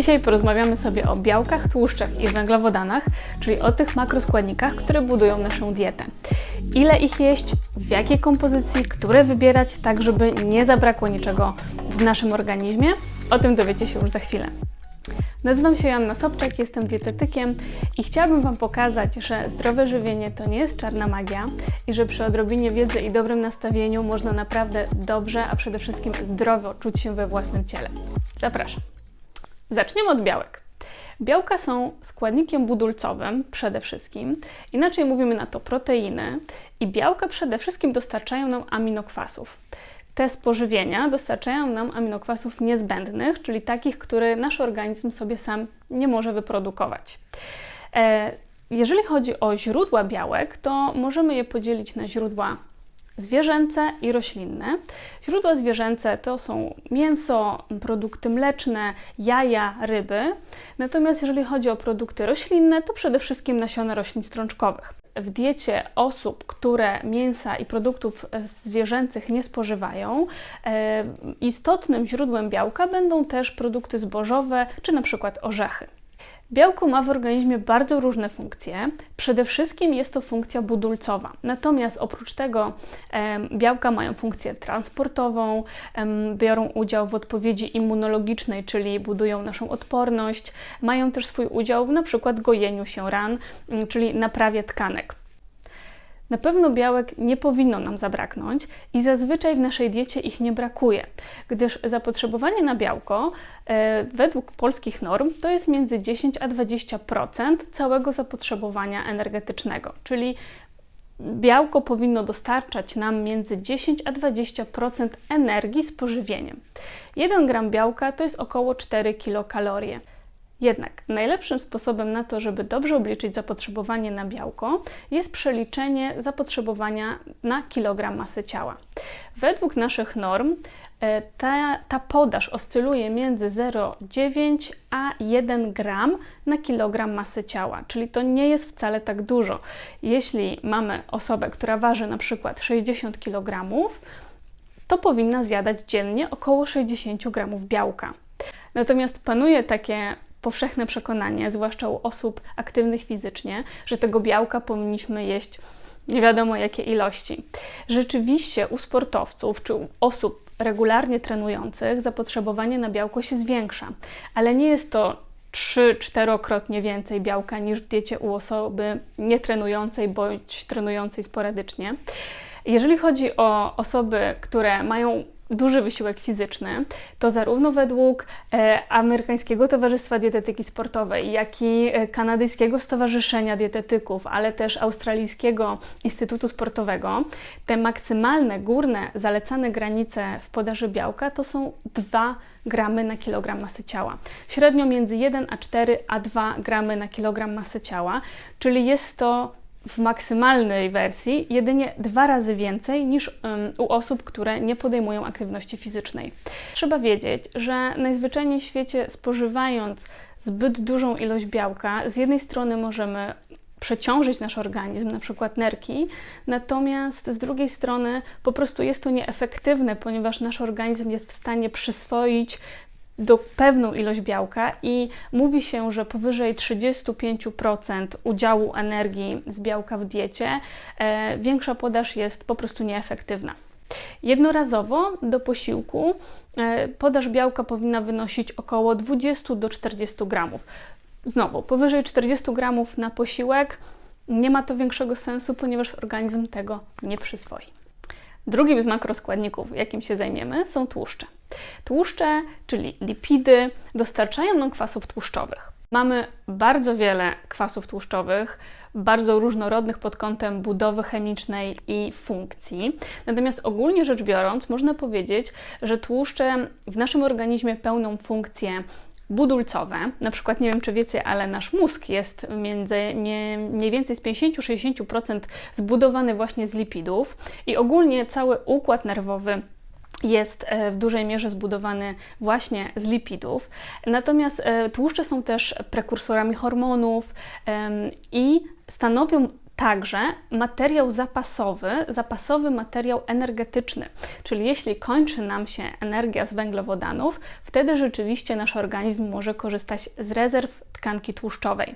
Dzisiaj porozmawiamy sobie o białkach, tłuszczach i węglowodanach, czyli o tych makroskładnikach, które budują naszą dietę. Ile ich jeść, w jakiej kompozycji, które wybierać, tak żeby nie zabrakło niczego w naszym organizmie, o tym dowiecie się już za chwilę. Nazywam się Joanna Sobczak, jestem dietetykiem i chciałabym Wam pokazać, że zdrowe żywienie to nie jest czarna magia i że przy odrobinie wiedzy i dobrym nastawieniu można naprawdę dobrze, a przede wszystkim zdrowo czuć się we własnym ciele. Zapraszam. Zaczniemy od białek. Białka są składnikiem budulcowym przede wszystkim, inaczej mówimy na to proteiny i białka przede wszystkim dostarczają nam aminokwasów. Te spożywienia dostarczają nam aminokwasów niezbędnych, czyli takich, które nasz organizm sobie sam nie może wyprodukować. E, jeżeli chodzi o źródła białek, to możemy je podzielić na źródła zwierzęce i roślinne. Źródła zwierzęce to są mięso, produkty mleczne, jaja, ryby. Natomiast jeżeli chodzi o produkty roślinne, to przede wszystkim nasiona roślin strączkowych. W diecie osób, które mięsa i produktów zwierzęcych nie spożywają, e, istotnym źródłem białka będą też produkty zbożowe czy na przykład orzechy. Białko ma w organizmie bardzo różne funkcje. Przede wszystkim jest to funkcja budulcowa. Natomiast oprócz tego białka mają funkcję transportową, biorą udział w odpowiedzi immunologicznej, czyli budują naszą odporność, mają też swój udział w na przykład gojeniu się ran, czyli naprawie tkanek. Na pewno białek nie powinno nam zabraknąć i zazwyczaj w naszej diecie ich nie brakuje, gdyż zapotrzebowanie na białko e, według polskich norm to jest między 10 a 20% całego zapotrzebowania energetycznego, czyli białko powinno dostarczać nam między 10 a 20% energii z pożywieniem. 1 gram białka to jest około 4 kilokalorie. Jednak najlepszym sposobem na to, żeby dobrze obliczyć zapotrzebowanie na białko, jest przeliczenie zapotrzebowania na kilogram masy ciała. Według naszych norm e, ta, ta podaż oscyluje między 0,9 a 1 gram na kilogram masy ciała, czyli to nie jest wcale tak dużo. Jeśli mamy osobę, która waży na przykład 60 kg, to powinna zjadać dziennie około 60 gramów białka. Natomiast panuje takie powszechne przekonanie, zwłaszcza u osób aktywnych fizycznie, że tego białka powinniśmy jeść nie wiadomo jakie ilości. Rzeczywiście u sportowców czy u osób regularnie trenujących zapotrzebowanie na białko się zwiększa, ale nie jest to 3-4krotnie więcej białka niż w diecie u osoby nietrenującej bądź trenującej sporadycznie. Jeżeli chodzi o osoby, które mają duży wysiłek fizyczny, to zarówno według e, Amerykańskiego Towarzystwa Dietetyki Sportowej, jak i e, Kanadyjskiego Stowarzyszenia Dietetyków, ale też Australijskiego Instytutu Sportowego, te maksymalne górne zalecane granice w podaży białka to są 2 gramy na kilogram masy ciała. Średnio między 1 a 4 a 2 gramy na kilogram masy ciała, czyli jest to w maksymalnej wersji jedynie dwa razy więcej niż u osób, które nie podejmują aktywności fizycznej. Trzeba wiedzieć, że najzwyczajniej w świecie spożywając zbyt dużą ilość białka, z jednej strony możemy przeciążyć nasz organizm, na przykład nerki, natomiast z drugiej strony po prostu jest to nieefektywne, ponieważ nasz organizm jest w stanie przyswoić do pewną ilość białka i mówi się, że powyżej 35% udziału energii z białka w diecie, e, większa podaż jest po prostu nieefektywna. Jednorazowo do posiłku e, podaż białka powinna wynosić około 20 do 40 gramów. Znowu, powyżej 40 gramów na posiłek nie ma to większego sensu, ponieważ organizm tego nie przyswoi. Drugim z makroskładników, jakim się zajmiemy, są tłuszcze. Tłuszcze, czyli lipidy, dostarczają nam kwasów tłuszczowych. Mamy bardzo wiele kwasów tłuszczowych, bardzo różnorodnych pod kątem budowy chemicznej i funkcji. Natomiast ogólnie rzecz biorąc, można powiedzieć, że tłuszcze w naszym organizmie pełnią funkcje budulcowe. Na przykład, nie wiem czy wiecie, ale nasz mózg jest między, nie, mniej więcej z 50-60% zbudowany właśnie z lipidów i ogólnie cały układ nerwowy jest e, w dużej mierze zbudowany właśnie z lipidów. Natomiast e, tłuszcze są też prekursorami hormonów i stanowią także materiał zapasowy, zapasowy materiał energetyczny. Czyli jeśli kończy nam się energia z węglowodanów, wtedy rzeczywiście nasz organizm może korzystać z rezerw tkanki tłuszczowej.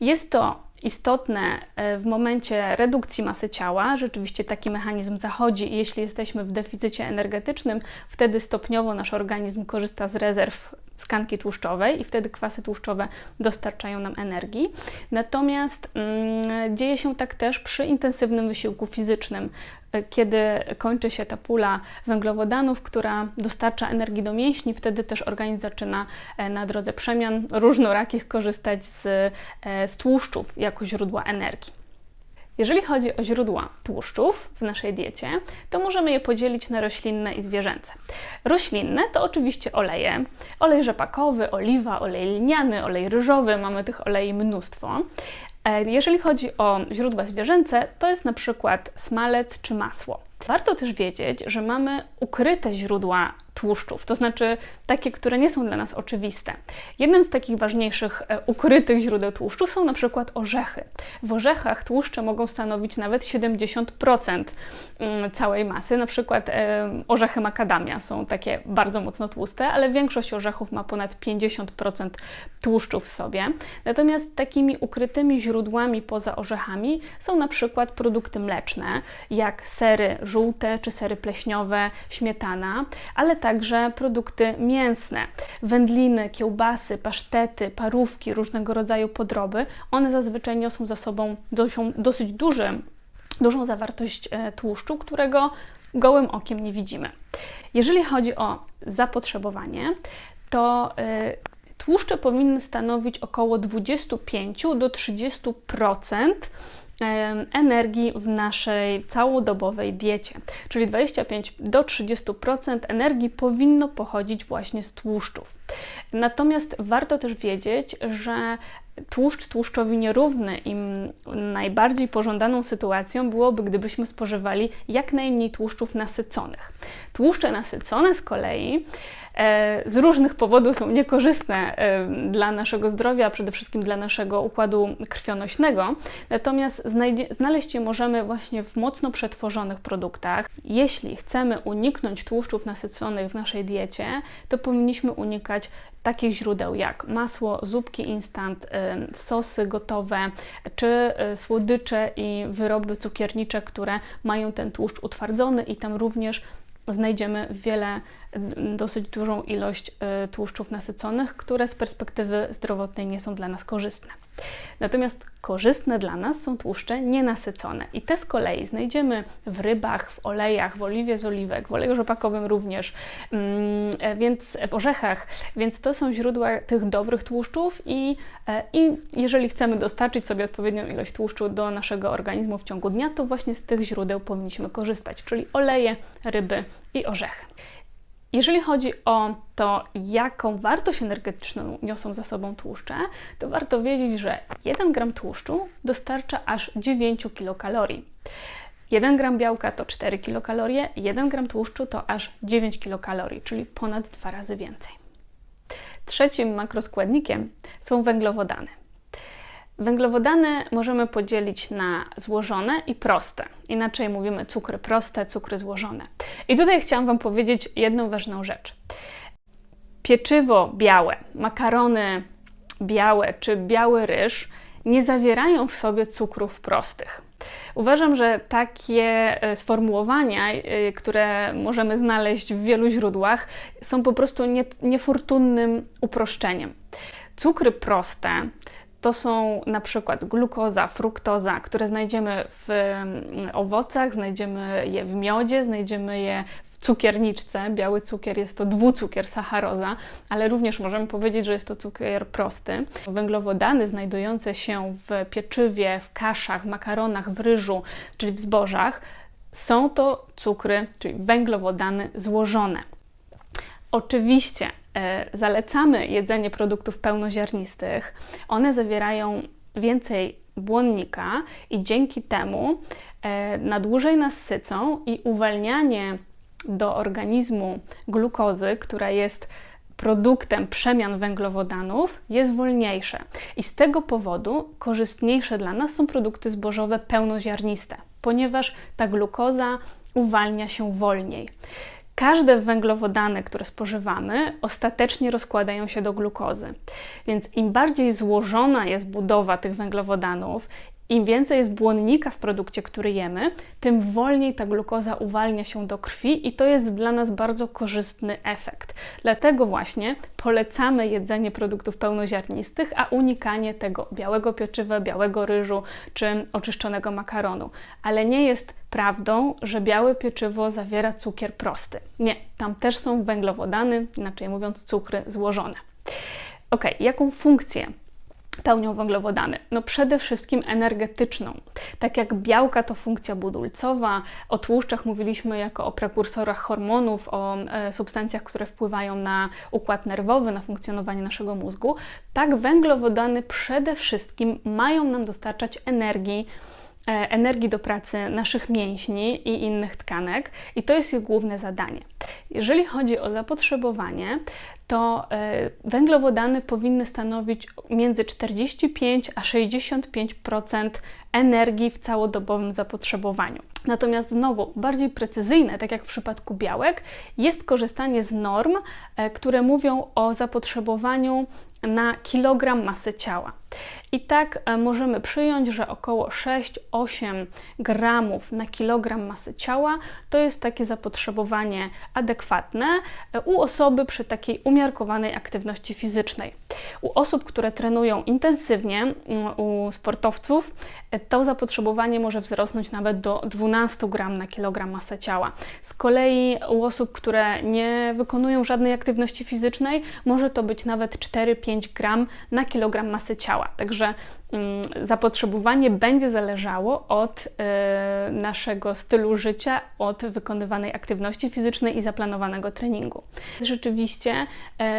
Jest to istotne e, w momencie redukcji masy ciała. Rzeczywiście taki mechanizm zachodzi i jeśli jesteśmy w deficycie energetycznym, wtedy stopniowo nasz organizm korzysta z rezerw tkanki tłuszczowej i wtedy kwasy tłuszczowe dostarczają nam energii. Natomiast mm, dzieje się tak też przy intensywnym wysiłku fizycznym, kiedy kończy się ta pula węglowodanów, która dostarcza energii do mięśni, wtedy też organizm zaczyna e, na drodze przemian różnorakich korzystać z, e, z tłuszczów jako źródła energii. Jeżeli chodzi o źródła tłuszczów w naszej diecie, to możemy je podzielić na roślinne i zwierzęce. Roślinne to oczywiście oleje, olej rzepakowy, oliwa, olej lniany, olej ryżowy, mamy tych olei mnóstwo. E, jeżeli chodzi o źródła zwierzęce, to jest na przykład smalec czy masło. Warto też wiedzieć, że mamy ukryte źródła tłuszczów, to znaczy takie, które nie są dla nas oczywiste. Jednym z takich ważniejszych e, ukrytych źródeł tłuszczu są na przykład orzechy. W orzechach tłuszcze mogą stanowić nawet 70% mm, całej masy. Na przykład e, orzechy makadamia są takie bardzo mocno tłuste, ale większość orzechów ma ponad 50% tłuszczu w sobie. Natomiast takimi ukrytymi źródłami poza orzechami są na przykład produkty mleczne, jak sery żółte czy sery pleśniowe, śmietana, ale także produkty mięsne, wędliny, kiełbasy, pasztety, parówki, różnego rodzaju podroby. One zazwyczaj niosą za sobą dosyć duży, dużą zawartość e, tłuszczu, którego gołym okiem nie widzimy. Jeżeli chodzi o zapotrzebowanie, to e, tłuszcze powinny stanowić około 25 do 30% energii w naszej całodobowej diecie. Czyli 25 do 30% energii powinno pochodzić właśnie z tłuszczów. Natomiast warto też wiedzieć, że tłuszcz tłuszczowi nierówny i najbardziej pożądaną sytuacją byłoby, gdybyśmy spożywali jak najmniej tłuszczów nasyconych. Tłuszcze nasycone z kolei z różnych powodów są niekorzystne e, dla naszego zdrowia, a przede wszystkim dla naszego układu krwionośnego. Natomiast znaleźć je możemy właśnie w mocno przetworzonych produktach. Jeśli chcemy uniknąć tłuszczów nasyconych w naszej diecie, to powinniśmy unikać takich źródeł jak masło, zupki instant, e, sosy gotowe, czy słodycze i wyroby cukiernicze, które mają ten tłuszcz utwardzony i tam również znajdziemy wiele, dosyć dużą ilość e, tłuszczów nasyconych, które z perspektywy zdrowotnej nie są dla nas korzystne. Natomiast korzystne dla nas są tłuszcze nienasycone i te z kolei znajdziemy w rybach, w olejach, w oliwie z oliwek, w oleju rzepakowym również, mm, e, więc w orzechach, więc to są źródła tych dobrych tłuszczów i, e, i jeżeli chcemy dostarczyć sobie odpowiednią ilość tłuszczu do naszego organizmu w ciągu dnia, to właśnie z tych źródeł powinniśmy korzystać, czyli oleje, ryby i orzechy. Jeżeli chodzi o to, jaką wartość energetyczną niosą za sobą tłuszcze, to warto wiedzieć, że 1 gram tłuszczu dostarcza aż 9 kilokalorii. 1 gram białka to 4 kilokalorie, 1 gram tłuszczu to aż 9 kilokalorii, czyli ponad dwa razy więcej. Trzecim makroskładnikiem są węglowodany. Węglowodany możemy podzielić na złożone i proste. Inaczej mówimy cukry proste, cukry złożone. I tutaj chciałam Wam powiedzieć jedną ważną rzecz. Pieczywo białe, makarony białe czy biały ryż nie zawierają w sobie cukrów prostych. Uważam, że takie e, sformułowania, e, które możemy znaleźć w wielu źródłach, są po prostu niefortunnym uproszczeniem. Cukry proste to są na przykład glukoza, fruktoza, które znajdziemy w mm, owocach, znajdziemy je w miodzie, znajdziemy je w cukierniczce. Biały cukier jest to dwucukier sacharoza, ale również możemy powiedzieć, że jest to cukier prosty. Węglowodany znajdujące się w pieczywie, w kaszach, w makaronach, w ryżu, czyli w zbożach, są to cukry, czyli węglowodany złożone. Oczywiście zalecamy jedzenie produktów pełnoziarnistych. One zawierają więcej błonnika i dzięki temu e, na dłużej nas sycą i uwalnianie do organizmu glukozy, która jest produktem przemian węglowodanów jest wolniejsze i z tego powodu korzystniejsze dla nas są produkty zbożowe pełnoziarniste, ponieważ ta glukoza uwalnia się wolniej. Każde węglowodany, które spożywamy, ostatecznie rozkładają się do glukozy. Więc im bardziej złożona jest budowa tych węglowodanów, im więcej jest błonnika w produkcie, który jemy, tym wolniej ta glukoza uwalnia się do krwi i to jest dla nas bardzo korzystny efekt. Dlatego właśnie polecamy jedzenie produktów pełnoziarnistych, a unikanie tego białego pieczywa, białego ryżu czy oczyszczonego makaronu. Ale nie jest prawdą, że białe pieczywo zawiera cukier prosty. Nie, tam też są węglowodany, inaczej mówiąc cukry złożone. Ok, jaką funkcję pełnią węglowodany? No przede wszystkim energetyczną. Tak jak białka to funkcja budulcowa, o tłuszczach mówiliśmy jako o prekursorach hormonów, o e, substancjach, które wpływają na układ nerwowy, na funkcjonowanie naszego mózgu, tak węglowodany przede wszystkim mają nam dostarczać energii, energii do pracy naszych mięśni i innych tkanek, i to jest ich główne zadanie. Jeżeli chodzi o zapotrzebowanie, to e, węglowodany powinny stanowić między 45 a 65% energii w całodobowym zapotrzebowaniu. Natomiast znowu bardziej precyzyjne, tak jak w przypadku białek, jest korzystanie z norm, e, które mówią o zapotrzebowaniu na kilogram masy ciała. I tak e, możemy przyjąć, że około 6-8 gramów na kilogram masy ciała to jest takie zapotrzebowanie adekwatne e, u osoby przy takiej umiarkowanej aktywności fizycznej. U osób, które trenują intensywnie, mm, u sportowców, e, to zapotrzebowanie może wzrosnąć nawet do 12 gram na kilogram masy ciała. Z kolei u osób, które nie wykonują żadnej aktywności fizycznej, może to być nawet 4-5 gram na kilogram masy ciała. Także mm, zapotrzebowanie będzie zależało od y, naszego stylu życia, od wykonywanej aktywności fizycznej i zaplanowanego treningu. Rzeczywiście y,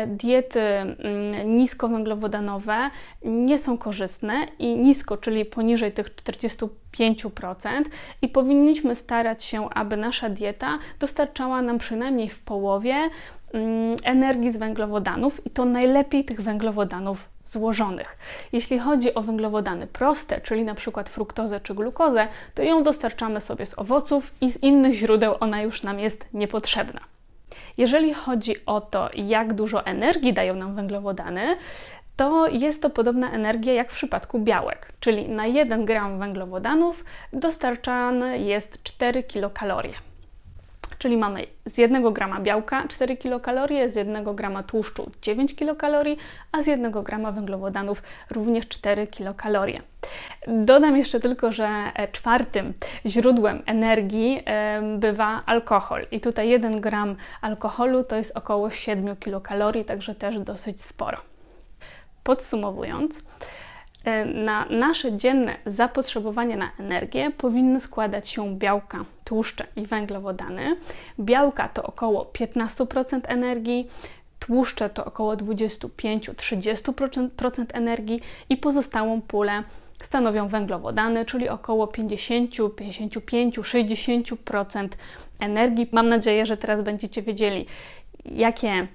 diety y, niskowęglowodanowe nie są korzystne i nisko, czyli poniżej tych 45% i powinniśmy starać się, aby nasza dieta dostarczała nam przynajmniej w połowie mm, energii z węglowodanów i to najlepiej tych węglowodanów złożonych. Jeśli chodzi o węglowodany proste, czyli na przykład fruktozę czy glukozę, to ją dostarczamy sobie z owoców i z innych źródeł ona już nam jest niepotrzebna. Jeżeli chodzi o to, jak dużo energii dają nam węglowodany, to jest to podobna energia jak w przypadku białek, czyli na 1 gram węglowodanów dostarczane jest 4 kilokalorie. Czyli mamy z 1 grama białka 4 kilokalorie, z 1 grama tłuszczu 9 kilokalorii, a z 1 grama węglowodanów również 4 kilokalorie. Dodam jeszcze tylko, że e, czwartym źródłem energii bywa alkohol. I tutaj 1 gram alkoholu to jest około 7 kilokalorii, także też dosyć sporo. Podsumowując, na nasze dzienne zapotrzebowanie na energię powinny składać się białka, tłuszcze i węglowodany. Białka to około 15% energii, tłuszcze to około 25-30% energii i pozostałą pulę stanowią węglowodany, czyli około 50, 55, 60% energii. Mam nadzieję, że teraz będziecie wiedzieli, jakie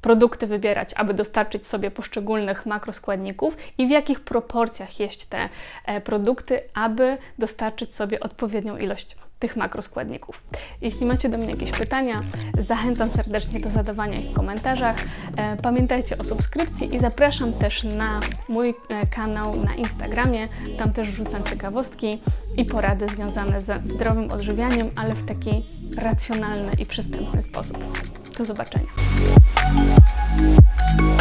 produkty wybierać, aby dostarczyć sobie poszczególnych makroskładników i w jakich proporcjach jeść te e, produkty, aby dostarczyć sobie odpowiednią ilość tych makroskładników. Jeśli macie do mnie jakieś pytania, zachęcam serdecznie do zadawania ich w komentarzach. E, pamiętajcie o subskrypcji i zapraszam też na mój e, kanał na Instagramie. Tam też rzucam ciekawostki i porady związane ze zdrowym odżywianiem, ale w taki racjonalny i przystępny sposób. Do zobaczenia. Yeah. Yeah. Yeah.